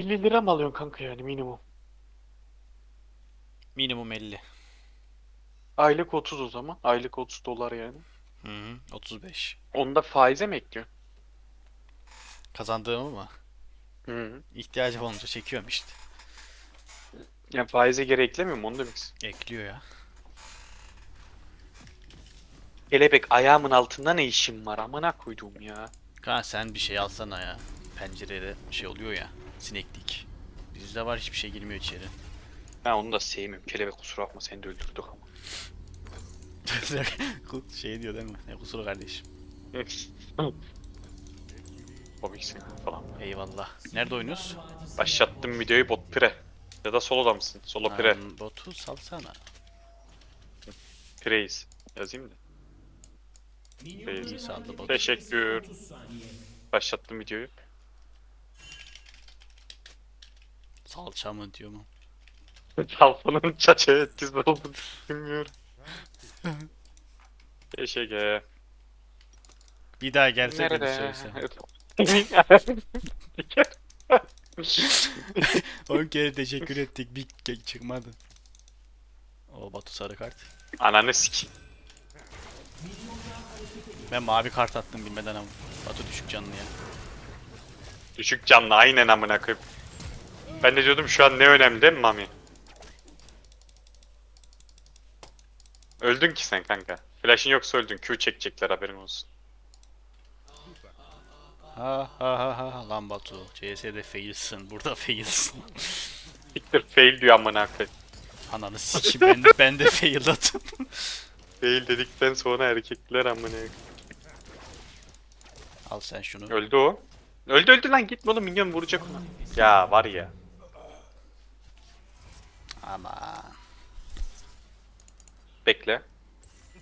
50 lira mı alıyorsun kanka yani minimum? Minimum 50. Aylık 30 o zaman. Aylık 30 dolar yani. Hı hı. 35. Onu da faize mi ekliyorsun? Kazandığımı mı? Hı hı. İhtiyacım olunca çekiyorum işte. Yani faize geri eklemiyor mu onu demek istiyorum. Ekliyor ya. Kelebek ayağımın altında ne işim var amına koyduğum ya. Kanka sen bir şey alsana ya. Pencerede şey oluyor ya. Sineklik. Bizde var hiçbir şey girmiyor içeri. Ben onu da sevmiyorum. Kelebek kusura bakma seni de öldürdük ama. şey diyor değil mi? Ne kusuru kardeşim. Komiksin falan. Eyvallah. Nerede oynuyoruz? Başlattım videoyu bot pire. Ya da soloda mısın? Solo pire. Lan botu salsana. Pireyiz. Yazayım. İyi Pireyiz. Teşekkür. Başlattım videoyu. Salça mı diyor mu? Salfanın çaça etkisi oldu bilmiyorum. Teşekkür. Bir daha gelse de bir Nerede? söylese. 10 kere teşekkür ettik bir ke- çıkmadı. O Batu sarı kart. Ananı sik. Ben mavi kart attım bilmeden ama. Batu düşük canlı ya. Düşük canlı aynen amına koyayım. Ben de diyordum şu an ne önemli değil mi Mami? Öldün ki sen kanka. Flash'ın yoksa öldün. Q çekecekler haberin olsun. Ha ha ha ha lan Batu. CS'de failsin. Burada failsin. Siktir fail diyor amına koyayım. Ananı sikim ben de, ben de failadım. Fail dedikten sonra erkekler amına koyayım. Al sen şunu. Öldü o. Öldü öldü lan gitme oğlum minyon vuracak ona. Ya var ya. Ama Bekle.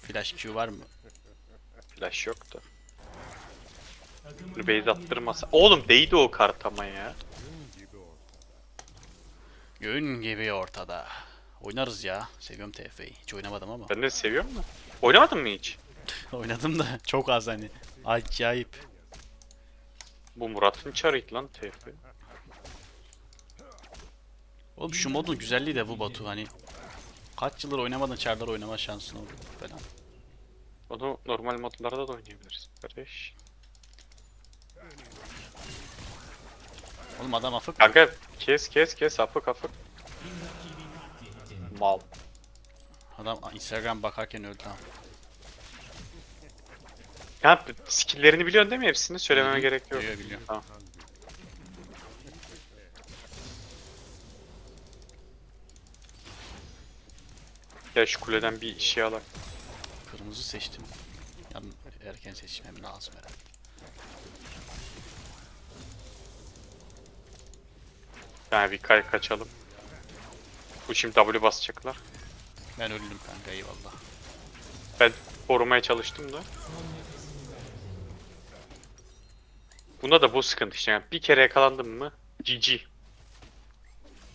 flash Q var mı? Flash yok da. Bunu base attırmasa. Oğlum değdi o kart ama ya. Gün gibi ortada. Oynarız ya. Seviyorum TF'yi. Hiç oynamadım ama. Ben de seviyorum da. Oynamadın mı hiç? Oynadım da çok az hani. Acayip. Bu Murat'ın çarıydı lan TF. Oğlum şu modun güzelliği de bu Batu hani. Kaç yıldır oynamadın çarlar oynama şansın oldu falan. Onu normal modlarda da oynayabiliriz. Kardeş. Oğlum adam afık. Kanka kes kes kes afık afık. Mal. Adam Instagram bakarken öldü ha. Ya skill'lerini biliyorsun değil mi hepsini? Söylememe gerek yok. Biliyor, biliyor. Tamam. Ya şu kuleden bir şey alak. Kırmızı seçtim. Yan erken seçmem lazım herhalde. Yani bir kay kaçalım. Bu şimdi W basacaklar. Ben öldüm kanka eyvallah. Ben korumaya çalıştım da. Bunda da bu sıkıntı işte. Yani bir kere yakalandım mı GG.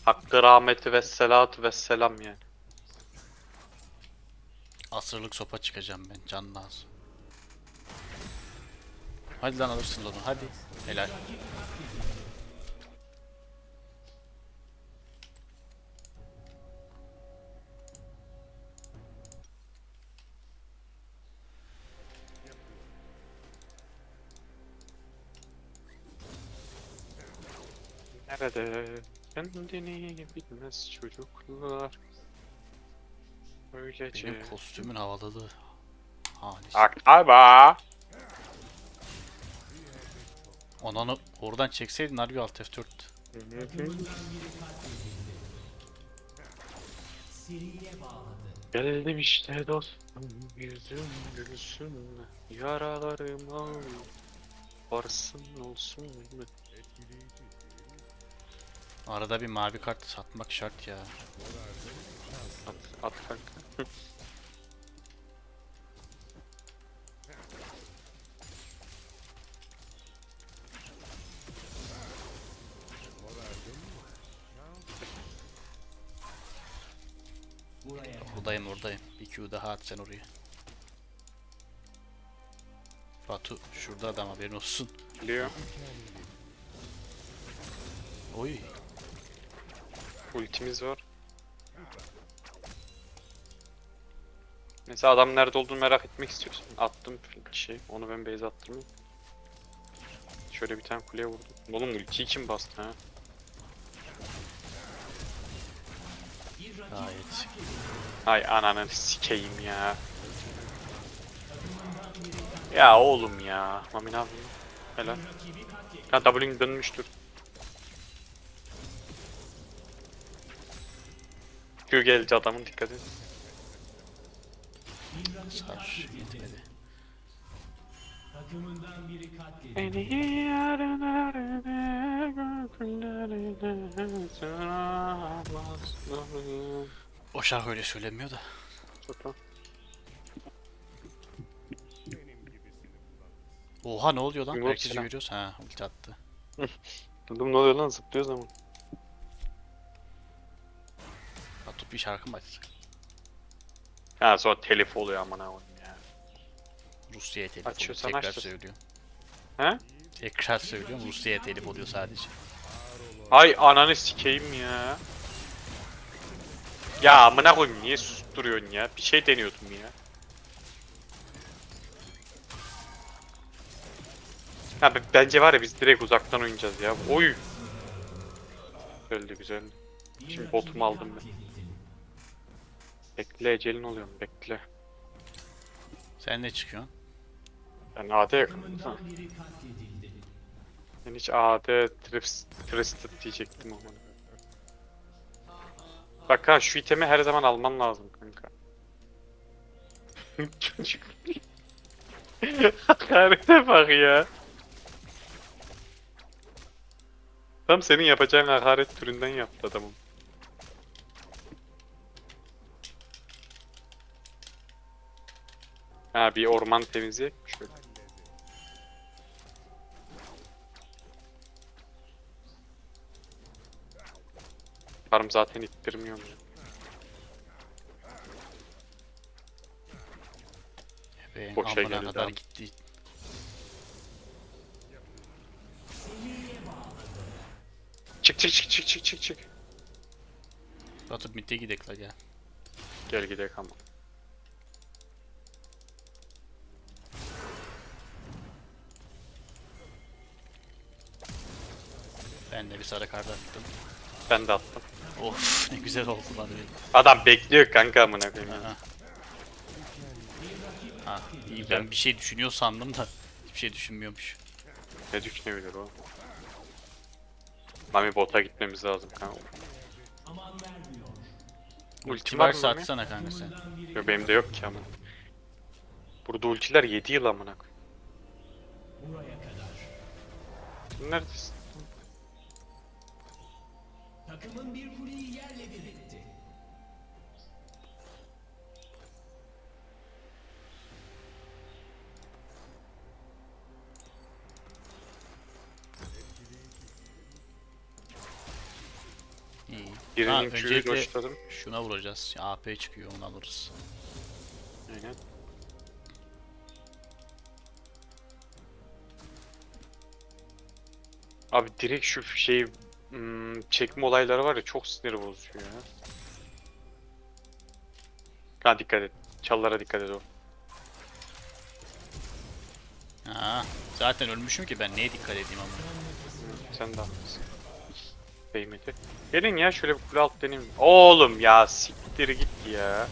Hakkı rahmeti ve selatü ve selam yani. Asırlık sopa çıkacağım ben can lazım. Hadi lan alırsın onu hadi. Helal. Nerede kendini bilmez çocuklar. Öylece. Benim kostümün havalılığı. Halis. Aktaba. Ananı oradan çekseydin harbi alt F4. Geldim işte dostum yüzüm gülsün yaralarım al varsın olsun mu? Arada bir mavi kart satmak şart ya. At, kanka. Buradayım oradayım. Bir Q daha at sen oraya. Batu şurada adam haberin olsun. Biliyor. Oy. Ultimiz var. Mesela adam nerede olduğunu merak etmek istiyorsun. Attım şey. Onu ben base attırmayayım. Şöyle bir tane kuleye vurdum. Oğlum ultiyi kim bastı ha? Gayet. Ay ananı sikeyim ya. Ya oğlum ya. Mamin abi. Helal. Ha W'nin dönmüştür. Q geldi adamın dikkat et. Sar. Yetmedi. Beni yarınlarına göklerine sıramazdım. O şarkı öyle söylemiyor da. Çok Oha ne oluyor lan? Yok, Herkesi selam. görüyoruz. Ha ulti attı. Dedim ne oluyor lan zıplıyoruz ama. Batu bir şarkı mı açsın? Ha sonra telif oluyor amına koyayım ya. Rusya'ya telif Açıyorsan oluyor. Tekrar açtırsın. söylüyor. He? Tekrar söylüyorum Rusya'ya telif oluyor sadece. Ay ananı sikeyim ya. Ya amına koyayım niye susturuyorsun ya? Bir şey deniyordum ya. Ha b- bence var ya biz direkt uzaktan oynayacağız ya. Oy. Güzeldi güzeldi. Şimdi botumu aldım ben. Bekle ecelin oluyor mu? Bekle. Sen ne çıkıyorsun? Ben AD yakınım. Ben hiç AD trips, Tristed diyecektim ama. Bak ha şu itemi her zaman alman lazım kanka. Çocuk. Hakarete bak ya. Tam senin yapacağın hakaret türünden yaptı adamım. Ha bir orman temizleyek mi şöyle? Farm zaten ittirmiyorum ya. Ben Boşa amına geldi kadar abi. gitti. Çık çık çık çık çık çık çık. Batu mid'e gidelim la gel. Gel gidelim ama. Ben de bir sarı kart attım. Ben de attım. Of ne güzel oldu lan öyle. Adam bekliyor kanka amına koyayım. ya. Aha. Ha, iyi ben bir şey düşünüyor sandım da hiçbir şey düşünmüyormuş. Ne düşünebilir o? Mami bota gitmemiz lazım kanka. Ulti var mı varsa Mami? atsana kanka sen. Yok benim de yok ki ama. Burada ultiler 7 yıl amına koyayım. Neredesin? Takımın bir kuleyi yerle bir etti. Ha, Birinin Q'yu öncelikle şuna vuracağız. AP çıkıyor onu alırız. Aynen. Abi direkt şu şey hmm, çekme olayları var ya çok sinir bozucu ya. Ha dikkat et. Çallara dikkat et o. Ha, zaten ölmüşüm ki ben neye dikkat edeyim ama. Hı, Sen de haklısın. Değmedi. Gelin ya şöyle bir kule alt deneyim. Oğlum ya siktir git ya.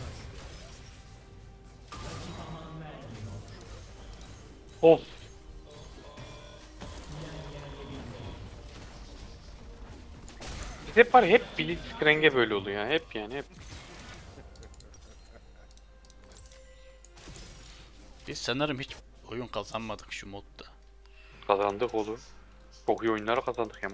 Of. Hep var ya, hep Blitzcrank'e böyle oluyor. Hep yani hep. Biz sanırım hiç oyun kazanmadık şu modda. Kazandık oğlum. Çok iyi oyunlar kazandık ya.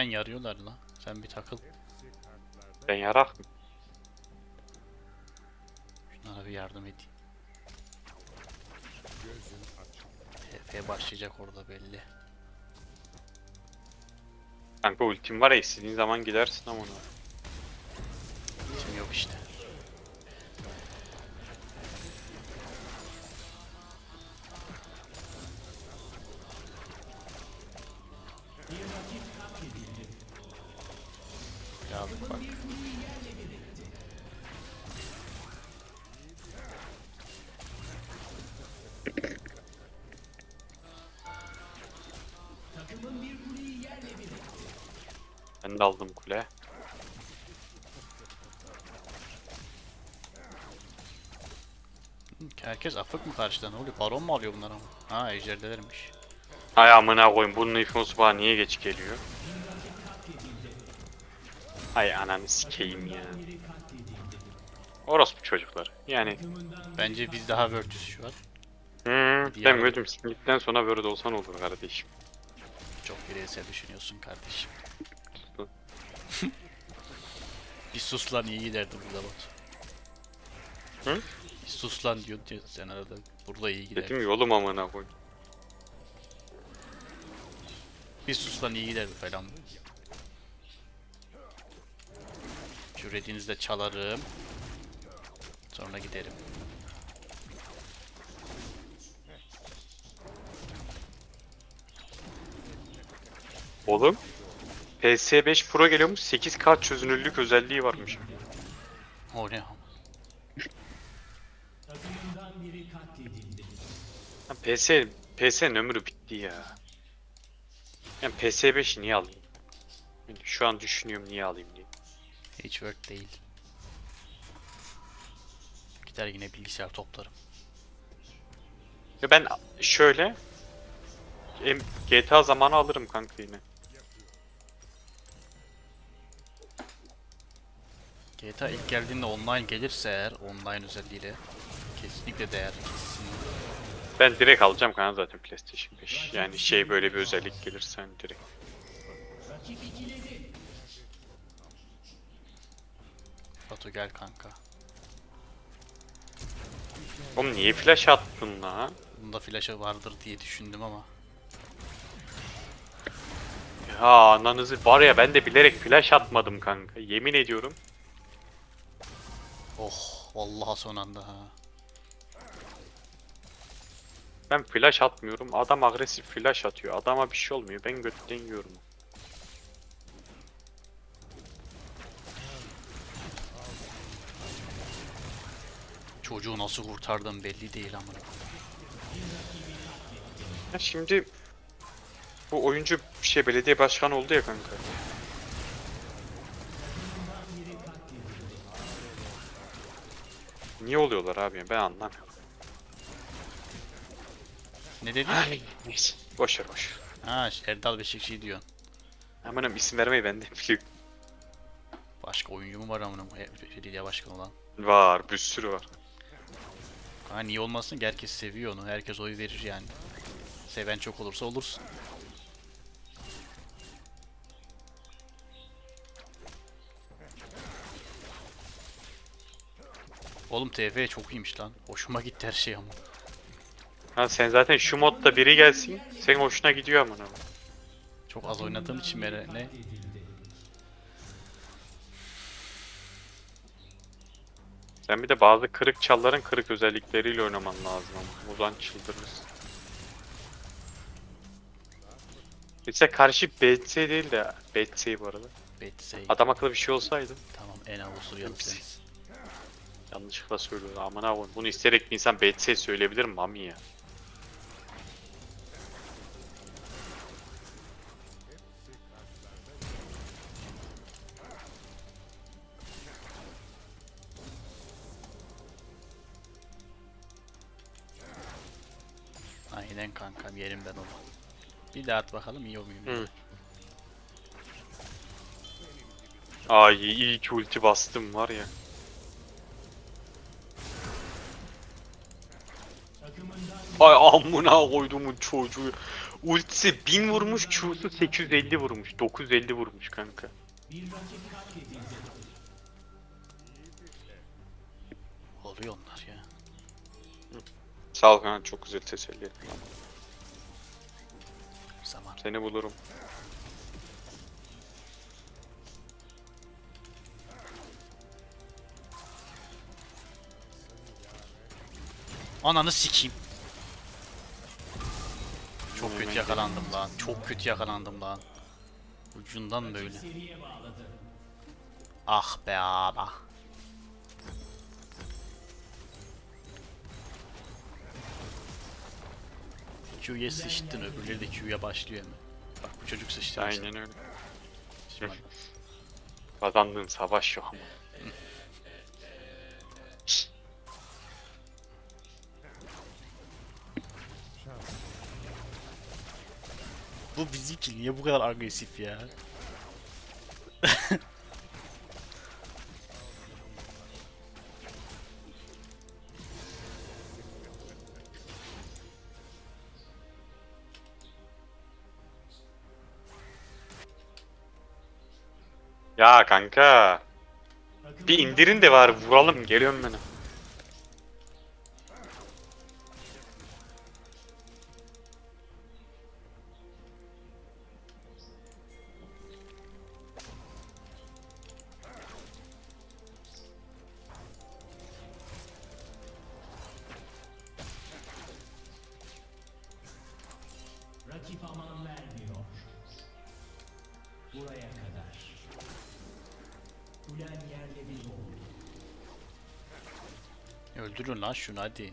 Mid'den yarıyorlar la. Sen bir takıl. Ben yarak mı? Şunlara bir yardım edeyim. TP başlayacak orada belli. Kanka ultim var ya istediğin zaman gidersin ama ona. Şimdi yok işte. Ya bak. Ben de aldım kule. Herkes afık mı karşıdan? Ne oluyor? Baron mu alıyor bunlar ama? Ha ejderdelermiş. Hay amına koyayım bunun infosu bana niye geç geliyor? Ay ananı sikeyim ya. Orospu çocuklar. Yani Bence biz daha virtüs şu an. hmm, ben gördüm singitten sonra Word olsan olur kardeşim. Çok bireysel düşünüyorsun kardeşim. Bir sus lan iyi giderdi burada bak. Hı? Bir sus lan diyor, diyor sen arada. Burada iyi gider. Dedim yolum amına koyayım. Bir sus lan iyi giderdi falan. Şu redinizi de çalarım. Sonra giderim. Oğlum PS5 Pro geliyormuş 8K çözünürlük özelliği varmış. O ne? Ha, PS PS'nin ömrü bitti ya. Yani PS5'i niye alayım? Yani şu an düşünüyorum niye alayım diye. Hiç work değil. Gider yine bilgisayar toplarım. Ya ben şöyle em- GTA zamanı alırım kanka yine. GTA ilk geldiğinde online gelirse eğer online özelliğiyle kesinlikle değer. Kesinlikle. Ben direkt alacağım kanka zaten PlayStation 5. Yani şey böyle bir özellik gelirse hani direkt. Rakip Batu gel kanka. Oğlum niye flash attın la? Bunda flash'ı vardır diye düşündüm ama. Ya ananızı var ya ben de bilerek flash atmadım kanka. Yemin ediyorum. Oh vallahi son anda ha. Ben flash atmıyorum. Adam agresif flash atıyor. Adama bir şey olmuyor. Ben götten yiyorum. Çocuğu nasıl kurtardım belli değil amına. Ya şimdi bu oyuncu şey belediye başkanı oldu ya kanka. Niye oluyorlar abi? Ben anlamıyorum. Ne dedi? Neyse. Boş ver boş. ver. ha Erdal Beşikçi diyor. Amanım isim vermeyi ben de biliyorum. Başka oyuncu mu var amına? Belediye başkanı olan. Var. Bir sürü var. Ha niye olmasın ki herkes seviyor onu. Herkes oy verir yani. Seven çok olursa olursun. Oğlum TF çok iyiymiş lan. Hoşuma gitti her şey ama. Ha sen zaten şu modda biri gelsin. Senin hoşuna gidiyor amına. Çok az oynadığım için mere ne? Sen bir de bazı kırık çalların kırık özellikleriyle oynaman lazım ama. O zaman çıldırırsın. Mesela karşı BTS değil de BTS bu arada. Betsey. Adam akıllı bir şey olsaydı. Tamam en Avusturyalı sensin. Yanlışlıkla söylüyorum aman abi. Bunu isteyerek bir insan BTS söyleyebilir mi Mami ya? Yerim ben onu. Bir daha at bakalım iyi muyum? Hı. Ay iyi ki ulti bastım var ya. Ay amına koyduğumun çocuğu. Ultisi 1000 vurmuş, Q'su 850 vurmuş. 950 vurmuş kanka. Oluyor onlar ya. Sağ ol kanka çok güzel teselli ettin. Zaman. Seni bulurum. Ananı sikeyim. Çok kötü yakalandım lan. Çok kötü yakalandım lan. Ucundan böyle. Ah be abi. Q'ya sıçtın öbürleri de Q'ya başlıyor hemen. Bak bu çocuk sıçtı. Aynen öyle. Şimdi Kazandığın savaş yok ama. Bu bizimki niye bu kadar agresif ya? Ya kanka. Bir indirin de var vuralım geliyorum ben. Lan şunu hadi.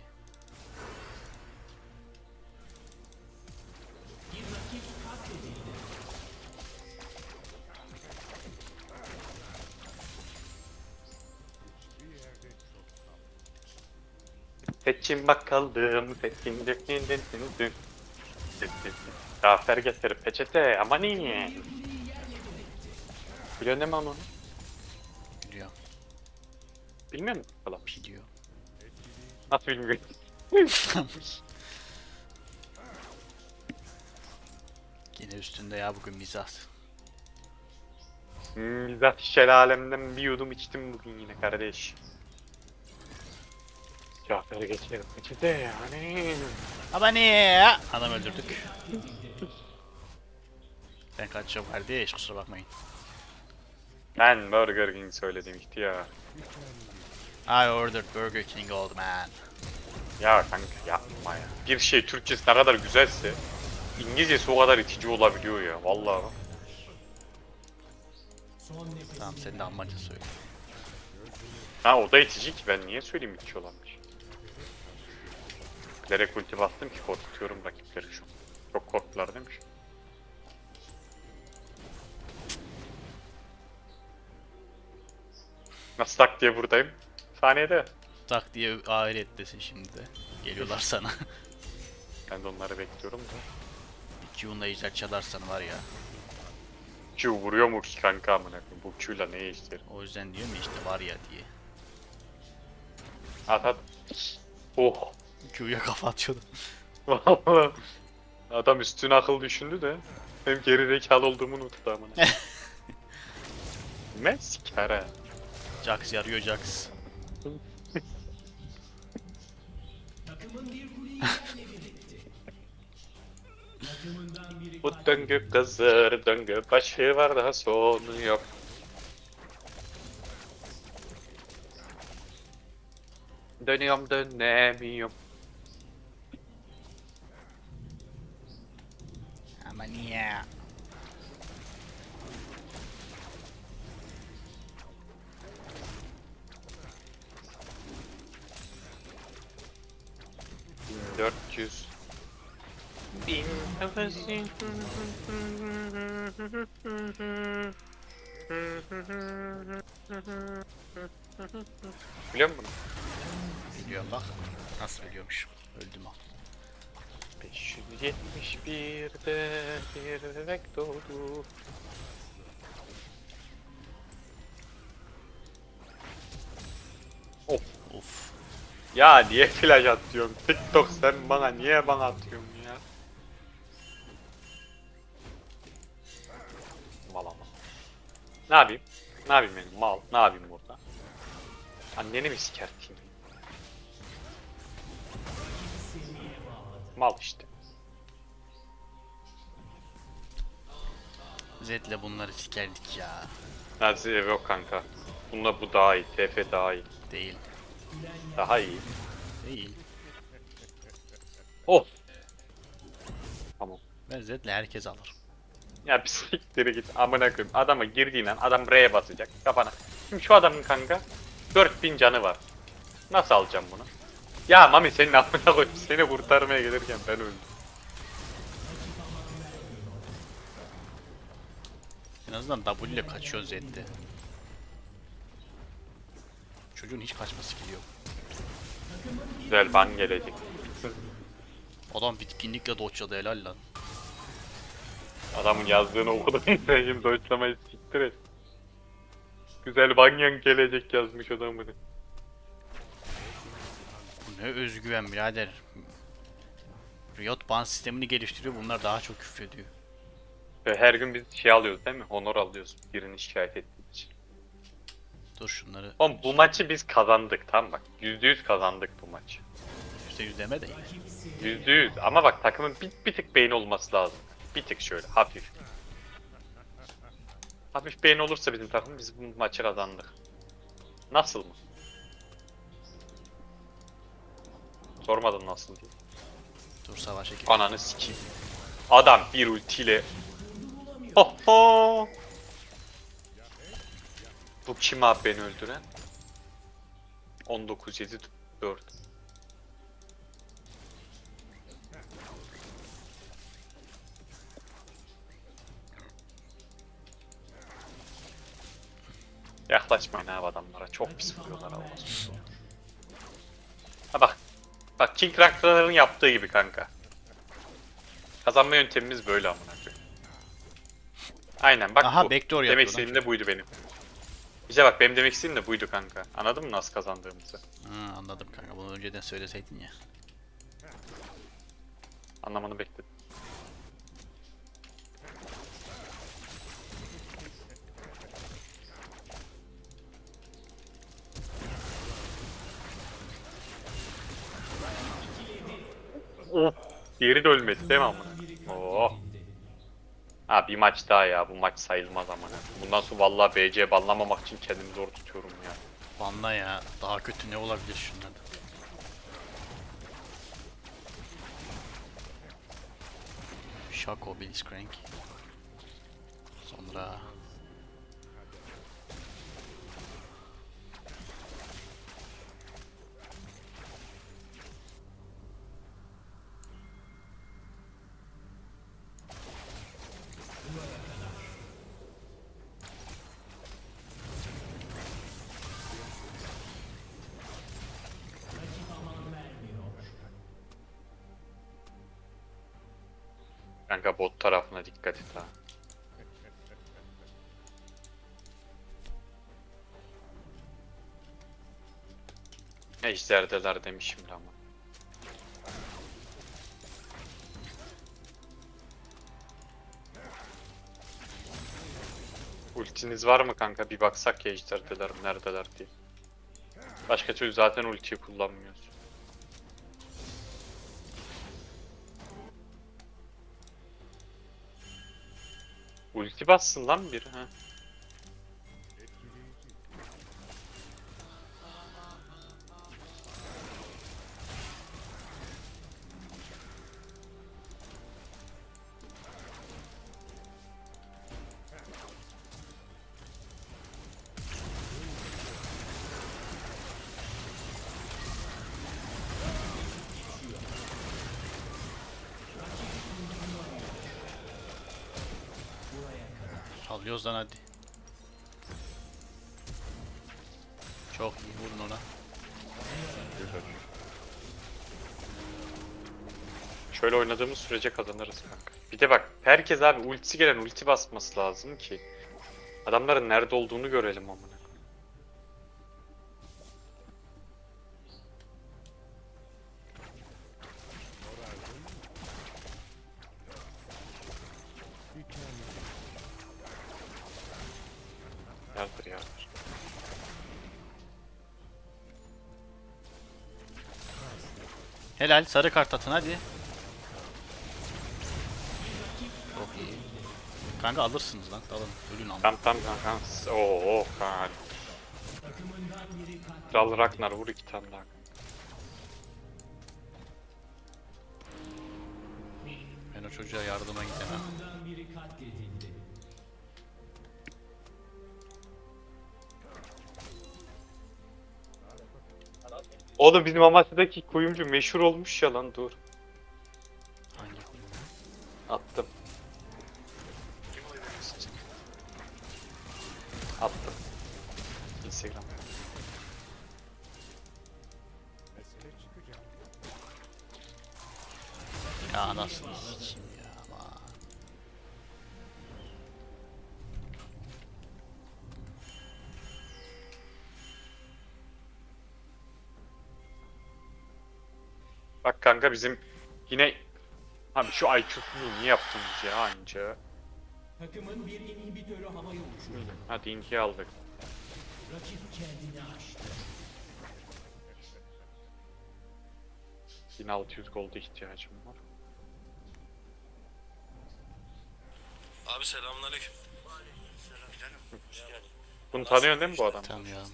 Seçin bakalım seçin dün dün dün. Zafer getir peçete aman iyi. Biliyor musun onu? Biliyor. Bilmiyor musun? Falan. Biliyor. Nasıl bilmiyor? Yine üstünde ya bugün mizah. Mizah şelalemden bir yudum içtim bugün yine kardeş. Zafer geçer peçete yani. Ama ne? Adam öldürdük. ben kaçacağım kardeş kusura bakmayın. Ben Burger King söyledim ihtiyar. I ordered Burger King old man. Ya kanka yapma ya. Bir şey Türkçesi ne kadar güzelse İngilizcesi o kadar itici olabiliyor ya vallahi. Tamam sen de Almanca söyle. Ha o da itici ki ben niye söyleyeyim itici olanmış. Bilerek ulti bastım ki korkutuyorum rakipleri şu an. Çok korktular demiş. Nasıl tak diye buradayım? Saniyede. Tak diye ahiret desin şimdi de. Geliyorlar sana. Ben de onları bekliyorum da. Bir Q'nla ejder çalarsan var ya. Q vuruyor mu ki kanka amına? Bu Q'yla ne işler? O yüzden diyorum ya işte var ya diye. At at. Oh. Q'ya kafa atıyordum. Vallahi. Adam üstüne akıl düşündü de hem geri zekalı olduğumu unuttu amına. ha. Jax yarıyor Jax. Biri Bu döngü kızır döngü başı var daha sonu yok. Dönüyorum dönemiyorum. Ama niye? Biliyor musun? Biliyorum bak. Nasıl biliyormuşum. Öldüm al. 571'de bir bebek doğdu. Of. Of. Ya niye flash atıyorsun? TikTok sen bana niye bana atıyorsun Ne yapayım? Ne yapayım benim mal? Ne yapayım burada? Anneni mi sikerteyim? Mal işte. Zed'le bunları sikerdik ya. Nazi yok kanka. Bununla bu daha iyi. TF daha iyi. Değil. Daha iyi. Değil. Oh. Tamam. Ben Zed'le herkes alır. Ya siktir git amına koyayım. Adama girdiğin an adam R'ye basacak kafana. Şimdi şu adamın kanka 4000 canı var. Nasıl alacağım bunu? Ya Mami senin amına koyayım. Seni kurtarmaya gelirken ben öldüm. En azından W ile kaçıyor Zed'de. Çocuğun hiç kaçma skill'i yok. Güzel ban gelecek. Adam bitkinlikle dodge'ladı helal lan. Adamın yazdığını okudum. Sen şimdi doçlamayı siktir et. Güzel banyan gelecek yazmış adamın. Bu ne özgüven birader. Riot ban sistemini geliştiriyor bunlar daha çok küfrediyor. Ve her gün biz şey alıyoruz değil mi? Honor alıyoruz birini şikayet ettiği için. Dur şunları Oğlum bu maçı biz kazandık tamam bak. %100 kazandık bu maçı. %100 deme de. %100 ama bak takımın bir, bir tık beyin olması lazım. Bir tık şöyle hafif. Hafif beyin olursa bizim takım biz bu maçı kazandık. Nasıl mı? Sormadım nasıl diye. Dur savaşa gir. Ananı sikeyim. Adam bir ultiyle. Ho ho. Bu kim abi beni öldüren? 19 7 4. Yaklaşmayın abi adamlara. Çok pis vuruyorlar Allah. Ha bak. Bak King Raptor'ların yaptığı gibi kanka. Kazanma yöntemimiz böyle amına koyayım. Aynen bak Aha, bu. backdoor Demek yapıyor lan. istediğim de buydu benim. İşte bak benim demek istediğim de buydu kanka. Anladın mı nasıl kazandığımızı? Ha, anladım kanka bunu önceden söyleseydin ya. Anlamanı bekledim. Of. Diğeri de ölmedi değil mi amına? Oh. Ha bir maç daha ya. Bu maç sayılmaz amına. Bundan sonra vallahi BC banlamamak için kendimi zor tutuyorum ya. Banla ya. Daha kötü ne olabilir şunlarda? Shaco, Blitzcrank. Sonra... Ejderdeler demişim de ama. Ultiniz var mı kanka? Bir baksak ya ejderdeler neredeler diye. Başka türlü zaten ultiyi kullanmıyoruz. Ulti bassın lan biri ha. Alıyoruz lan hadi. Çok iyi vurun ona. Şöyle oynadığımız sürece kazanırız kanka. Bir de bak herkes abi ultisi gelen ulti basması lazım ki. Adamların nerede olduğunu görelim amına. Helal sarı kart atın hadi. Çok iyi. Kanka alırsınız lan. Alın. Ölün ama. Tamam tamam kanka. Oo kanka. Kral Ragnar vur iki tane daha. Ben o çocuğa yardıma gidemem. Oğlum bizim Amasya'daki kuyumcu meşhur olmuş ya lan dur. Kanka bizim yine Abi şu IQ'sunu niye yaptınız ya anca? Takımın bir inhibitörü havaya uçurdu. Hadi inki aldık. Rakip kendini aştı. 1600 gold'a ihtiyacım var. Abi selamünaleyküm. Bunu tanıyorsun değil mi bu adam? Tanıyorum.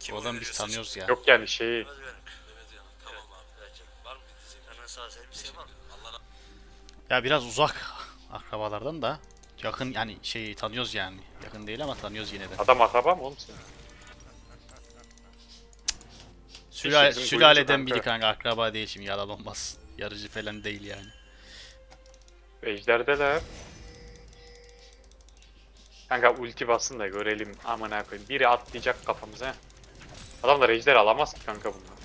Kim adam oy biz tanıyoruz ya. Yok yani şeyi Mehmet Uyanık. Mehmet Uyanık. Tamam abi. Vereceğim. Var mı bir diyecek? Hemen sağ senin bir şey var mı? Allah razı Ya biraz uzak akrabalardan da yakın yani şeyi tanıyoruz yani. Yakın değil ama tanıyoruz yine de. adam akraba mı oğlum senin? Sülale, sülaleden biri kanka. kanka akraba değil şimdi yalan olmaz. Yarıcı falan değil yani. Ejderdeler. Kanka ulti basın da görelim amına koyayım. Biri atlayacak kafamıza. Adamlar ejder alamaz ki kanka bunlar.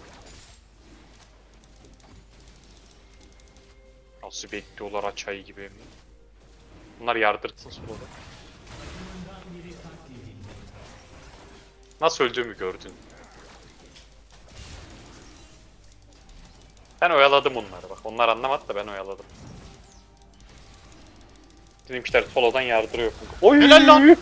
Nasıl bekliyorlar açayı gibi. de. Bunlar yardırsın sonra. Nasıl öldüğümü gördün. Ben oyaladım onları bak. Onlar anlamadı da ben oyaladım. Bizimkiler solodan yardırıyor. Oy! Helal lan!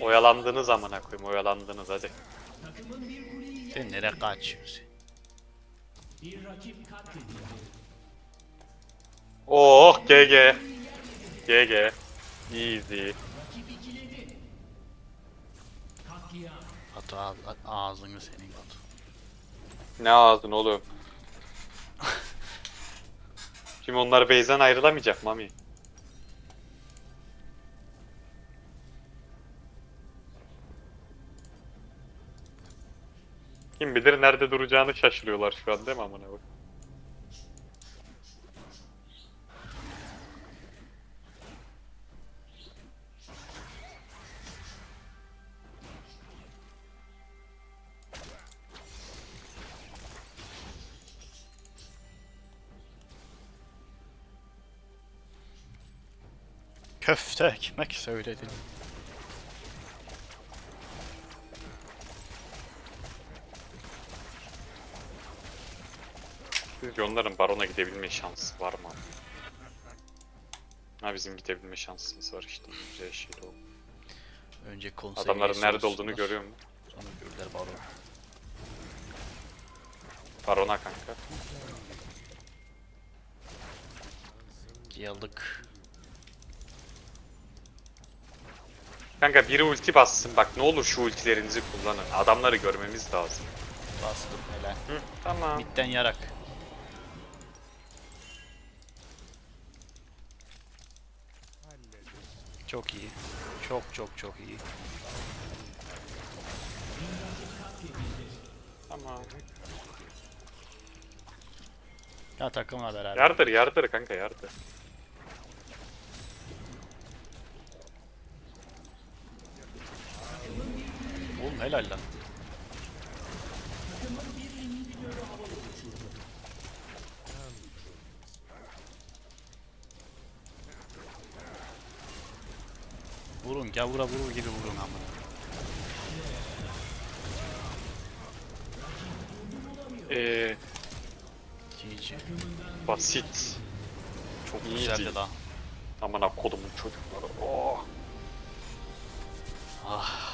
Oyalandınız amına koyayım oyalandınız hadi. Sen nereye kaçıyorsun? bir rakip. Oh GG. GG. Easy. Batu ağ- ağzını senin Batu. Ne ağzın oğlum. Şimdi onlar base'den ayrılamayacak Mami. Kim bilir nerede duracağını şaşırıyorlar şu an değil mi amına koyayım? Köfte ekmek söyledin. Sizce onların barona gidebilme şansı var mı? Ha bizim gidebilme şansımız var işte. Güzel şey de o. Önce konsey Adamların nerede olduğunu görüyor musun? Sonra görürler baro. Barona kanka. Geldik. Kanka biri ulti bassın bak ne olur şu ultilerinizi kullanın. Adamları görmemiz lazım. Bastım helal. Hı, tamam. Midden yarak. Çok iyi. Çok çok çok iyi. Tamam. Ya takımla beraber. Yardır yardır kanka yardır. Oğlum helal lan. Vurun gavura vurur gibi vurun amına. Eee GG. basit. Çok İyi güzeldi lan. Aman kodumun çocukları. Oh. Ah.